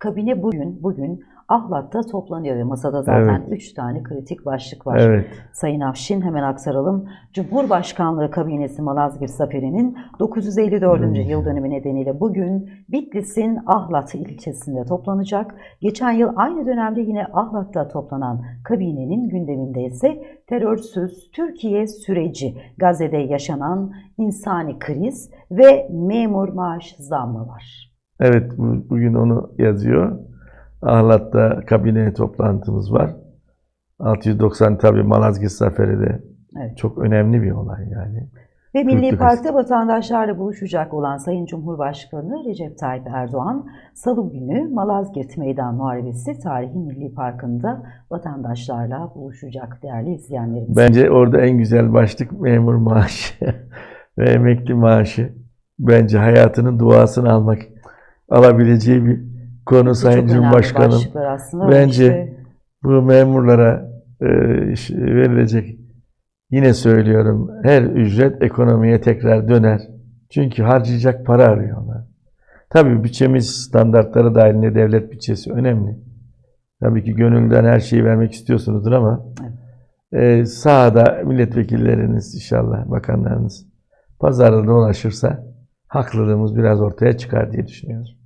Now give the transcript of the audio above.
Kabine bugün bugün Ahlat'ta toplanıyor ve masada zaten Evet. 3 tane kritik başlık var. Evet. Sayın Afşin hemen aktaralım. Cumhurbaşkanlığı Kabinesi Malazgirt Zaferi'nin 954. Hmm. yıl dönümü nedeniyle bugün Bitlis'in Ahlat ilçesinde toplanacak. Geçen yıl aynı dönemde yine Ahlat'ta toplanan kabinenin gündeminde ise terörsüz Türkiye süreci, Gazze'de yaşanan insani kriz ve memur maaş zammı var. Evet, bu- bugün onu yazıyor. Ahlat'ta kabine toplantımız var. 690 tabii Malazgirt Zaferi de Evet. çok önemli bir olay yani. Ve Milli Kürtlük Park'ta vatandaşlarla buluşacak olan Sayın Cumhurbaşkanı Recep Tayyip Erdoğan, Salı günü Malazgirt Meydan Muharebesi Tarihi Milli Parkı'nda vatandaşlarla buluşacak değerli izleyenlerimiz. Bence orada en güzel başlık memur maaşı ve emekli maaşı. Bence hayatının duasını almak alabileceği bir konu Çok Sayın Cumhurbaşkanım. Bence işte Bu memurlara e, verilecek yine söylüyorum her ücret ekonomiye tekrar döner. Çünkü harcayacak para arıyorlar. Tabii bütçemiz standartları dahilinde devlet bütçesi önemli. Tabii ki gönülden her şeyi vermek istiyorsunuzdur ama e, sahada milletvekilleriniz inşallah bakanlarınız pazarda dolaşırsa haklılığımız biraz ortaya çıkar diye düşünüyorum.